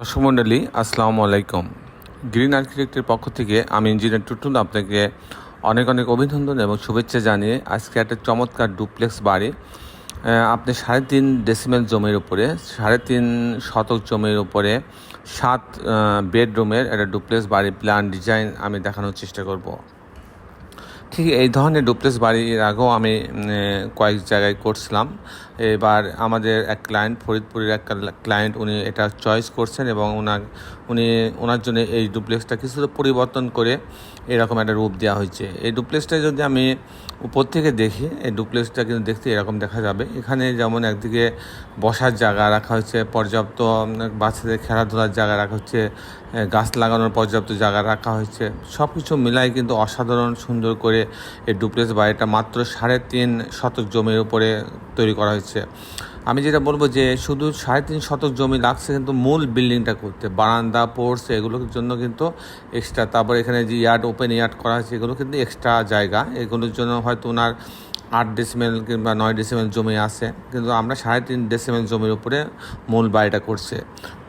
দর্শক মণ্ডলী আসসালামু আলাইকুম। গ্রিন আর্কিটেক্টের পক্ষ থেকে আমি ইঞ্জিনিয়ার টুটুল আপনাকে অনেক অনেক অভিনন্দন এবং শুভেচ্ছা জানিয়ে আজকে একটা চমৎকার ডুপ্লেক্স বাড়ি আপনি সাড়ে তিন ডেসিমেল জমির উপরে, সাড়ে তিন শতক জমির উপরে সাত বেডরুমের একটা ডুপ্লেক্স বাড়ি প্ল্যান ডিজাইন আমি দেখানোর চেষ্টা করব। ঠিক এই ধরনের ডুপ্লেক্স বাড়ি এর আগেও আমি কয়েক জায়গায় করছিলাম। এবার আমাদের এক ক্লায়েন্ট ফরিদপুরের এক ক্লায়েন্ট উনি এটা চয়েস করছেন এবং ওনার উনি ওনার জন্য এই ডুপ্লেক্সটা কিছুটা পরিবর্তন করে এরকম একটা রূপ দেওয়া হয়েছে। এই ডুপ্লেক্সটা যদি আমি উপর থেকে দেখি, এই ডুপ্লেক্সটা কিন্তু দেখতে এরকম দেখা যাবে। এখানে যেমন একদিকে বসার জায়গা রাখা হয়েছে, পর্যাপ্ত বাচ্চাদের খেলাধুলার জায়গা রাখা হচ্ছে গাছ লাগানোর পর্যাপ্ত জায়গা রাখা হয়েছে। সব কিছু মিলাই কিন্তু অসাধারণ সুন্দর করে এই ডুপ্লেক্স বাড়িটা মাত্র সাড়ে তিন শতক জমির উপরে তৈরি করা হয়েছে। আমি যেটা বলব যে শুধু সাড়ে তিন শতক জমি লাগছে কিন্তু মূল বিল্ডিংটা করতে। বারান্দা পোর্স এগুলোর জন্য কিন্তু এক্সট্রা তারপর এখানে যে ইয়ার্ড ওপেন ইয়ার্ড করা হয়েছে, এগুলো কিন্তু এক্সট্রা জায়গা। এগুলোর জন্য হয়তো ওনার আট ডেসিমেল কিংবা নয় ডেসিমেল জমি আছে, কিন্তু আমরা সাড়ে তিন ডেসিমেল জমির উপরে মূল বাড়িটা করছে।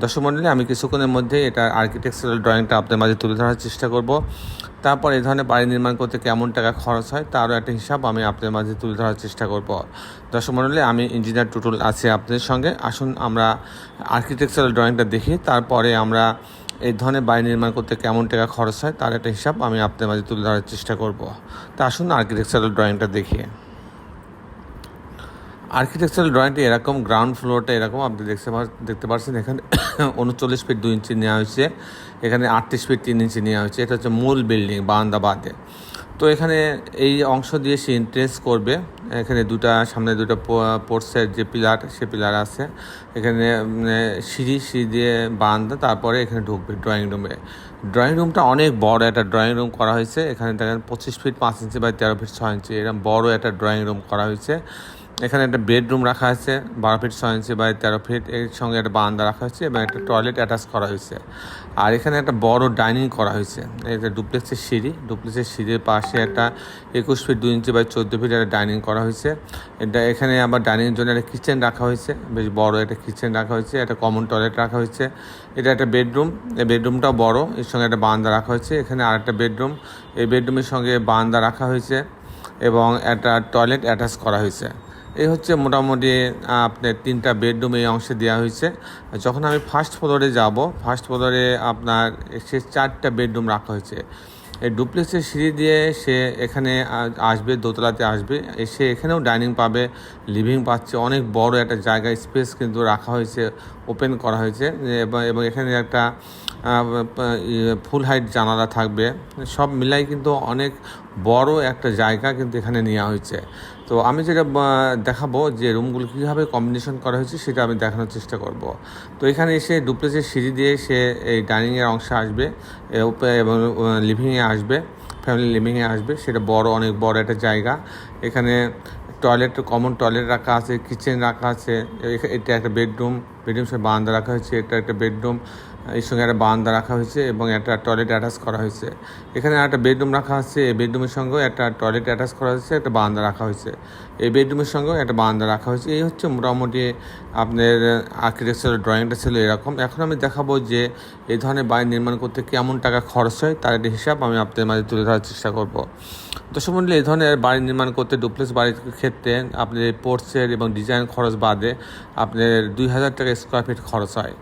দর্শক আমি কিছুক্ষণের মধ্যে এটা আর্কিটেকচারাল ড্রয়িংটা আপনার মাঝে তুলে ধরার চেষ্টা করব। তারপর এই ধরনের বাড়ি নির্মাণ করতে কেমন টাকা খরচ হয়, তারও একটা হিসাব আমি আপনাদের মাঝে তুলে ধরার চেষ্টা করব। দর্শক আমি ইঞ্জিনিয়ার টুটুল আছি আপনাদের সঙ্গে। আসুন আমরা আর্কিটেকচারাল ড্রয়িংটা দেখি, তারপরে আমরা এই ধরনের বাড়ি নির্মাণ করতে কেমন টাকা খরচ হয়, তার একটা হিসাব আমি আপনাদের মাঝে তুলে ধরার চেষ্টা করব। তা আসুন আর্কিটেকচারাল ড্রয়িংটা দেখি। আর্কিটেকচারাল ড্রয়িংটি এরকম গ্রাউন্ড ফ্লোরটা এরকম, আপনি দেখতে দেখতে পাচ্ছেন এখানে উনচল্লিশ ফিট দুই ইঞ্চি নেওয়া হয়েছে, এখানে আটত্রিশ ফিট তিন ইঞ্চি নেওয়া হয়েছে, এটা হচ্ছে মূল বিল্ডিং বারান্দা বাদে তো এখানে এই অংশ দিয়ে সে ইন্ট্রেস করবে, এখানে দুটা, সামনে দুটো পোর্টসের যে পিলার সে পিলার আছে, এখানে সিঁড়ি সিঁড়ি দিয়ে বারান্দা, তারপরে এখানে ঢুকবে ড্রয়িং রুমে ড্রয়িং রুমটা অনেক বড় একটা ড্রয়িং রুম করা হয়েছে, এখানে দেখেন পঁচিশ ফিট পাঁচ ইঞ্চি বাই তেরো ফিট ছয় ইঞ্চি এরকম বড় একটা ড্রয়িং রুম করা হয়েছে। এখানে একটা বেডরুম রাখা আছে বারো ফিট ছয় ইঞ্চি বাই তেরো ফিট। এর সঙ্গে একটা বারান্দা রাখা হয়েছে এবং একটা টয়লেট অ্যাটাচ করা হয়েছে। আর এখানে একটা বড় ডাইনিং করা হয়েছে। এটা ডুপ্লেক্সের সিঁড়ি, ডুপ্লেক্সের সিঁড়ির পাশে একটা একুশ ফিট দুই ইঞ্চি বাই চোদ্দ ফিট একটা ডাইনিং করা হয়েছে। এটা এখানে আবার ডাইনিংয়ের জন্য একটা কিচেন রাখা হয়েছে, বেশ বড় একটা কিচেন রাখা হয়েছে, একটা কমন টয়লেট রাখা হয়েছে। এটা একটা বেডরুম, এই বেডরুমটাও বড়, এর সঙ্গে একটা বারান্দা রাখা হয়েছে। এখানে আর একটা বেডরুম, এই বেডরুমের সঙ্গে বারান্দা রাখা হয়েছে এবং একটা টয়লেট অ্যাটাচ করা হয়েছে। এই হচ্ছে মোটামুটি আপনার তিনটা বেডরুম এই অংশে দেওয়া হয়েছে। যখন আমি ফার্স্ট ফ্লোরে যাব ফার্স্ট ফ্লোরে আপনার সে চারটা বেডরুম রাখা হয়েছে। এই ডুপ্লেক্সের সিঁড়ি দিয়ে সে এখানে আসবে, দোতলাতে আসবে। এসে এখানেও ডাইনিং পাবে লিভিং পাচ্ছে। অনেক বড় একটা জায়গা স্পেস কিন্তু রাখা হয়েছে ওপেন করা হয়েছে। এবং এবং এখানে একটা ফুল হাইট জানালা থাকবে। সব মিলাই কিন্তু অনেক বড় একটা জায়গা কিন্তু এখানে নেওয়া হয়েছে। তো আমি যেটা দেখাবো যে রুমগুলো কীভাবে কম্বিনেশন করা হয়েছে, সেটা আমি দেখানোর চেষ্টা করব। তো এখানে এসে ডুপ্লেসের সিঁড়ি দিয়ে সে এই ডাইনিংয়ের অংশে আসবে এবং লিভিংয়ে আসবে ফ্যামিলি লিভিংয়ে আসবে। সেটা বড়, অনেক বড় একটা জায়গা। এখানে টয়লেট কমন টয়লেট রাখা আছে কিচেন রাখা আছে। এটা একটা বেডরুম বেডরুম সে বারান্দা রাখা হয়েছে, এটা একটা বেডরুম এর সঙ্গে একটা বারান্দা রাখা হয়েছে এবং একটা টয়লেট অ্যাটাচ করা হয়েছে। এখানে একটা বেডরুম রাখা আছে, এই বেডরুমের সঙ্গেও একটা টয়লেট অ্যাটাচ করা হয়েছে, একটা বারান্দা রাখা হয়েছে। এই বেডরুমের সঙ্গেও একটা বারান্দা রাখা হয়েছে। এই হচ্ছে মোটামুটি আপনার আর্কিটেকচারাল ড্রয়িংটা ছিল এরকম। এখন আমি দেখাবো যে এই ধরনের বাড়ি নির্মাণ করতে কেমন টাকা খরচ হয়, তার একটা হিসাব আমি আপনাদের মাঝে তুলে ধরার চেষ্টা করব। দর্শক মন্ডলী, এই ধরনের বাড়ি নির্মাণ করতে ডুপ্লেক্স বাড়ির ক্ষেত্রে আপনার পোর্টসের এবং ডিজাইন খরচ বাদে আপনার দুই হাজার টাকা স্কোয়ার ফিট খরচ হয়।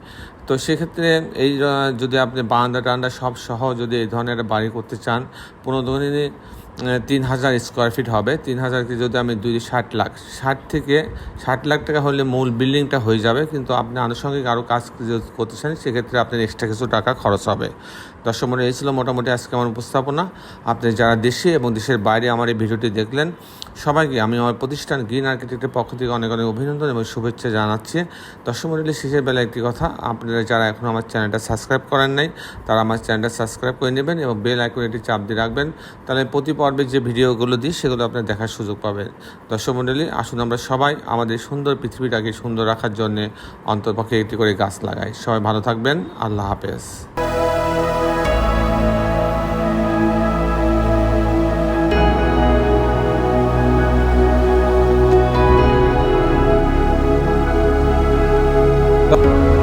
তো সেক্ষেত্রে এই যদি আপনি বারান্দা টান্দা সব সহ যদি এই ধরনের বাড়ি করতে চান কোনো দিনে তিন হাজার স্কোয়ার ফিট হবে। তিন হাজারকে যদি আমি দুই, ষাট লাখ, ষাট থেকে ষাট লাখ টাকা হলে মূল বিল্ডিংটা হয়ে যাবে, কিন্তু আপনি আনুষঙ্গিক আরও কাজ করতে চান, সেক্ষেত্রে আপনার এক্সট্রা কিছু টাকা খরচ হবে। দর্শক মনে এই ছিল মোটামুটি আজকে আমার উপস্থাপনা। আপনি যারা দেশে এবং দেশের বাইরে আমার এই ভিডিওটি দেখলেন, সবাইকে আমি আমার প্রতিষ্ঠান গ্রিন আর্কিটেক্টের পক্ষ থেকে অনেক অনেক অভিনন্দন এবং শুভেচ্ছা জানাচ্ছি। দর্শক মন্ডলী, শেষের বেলা একটি কথা, আপনারা যারা এখন আমার চ্যানেলটা সাবস্ক্রাইব করেন নাই, তারা আমার চ্যানেলটা সাবস্ক্রাইব করে নেবেন এবং বেল আইকনটি চাপ দিয়ে রাখবেন। তাহলে প্রতি পর্বের যে ভিডিওগুলো দিই, সেগুলো আপনার দেখার সুযোগ পাবেন। দর্শক মণ্ডলী আসুন আমরা সবাই আমাদের সুন্দর পৃথিবীটাকে সুন্দর রাখার জন্য অন্তর্পক্ষে একটি করে গাছ লাগাই। সবাই ভালো থাকবেন। আল্লাহ হাফেজ। Thank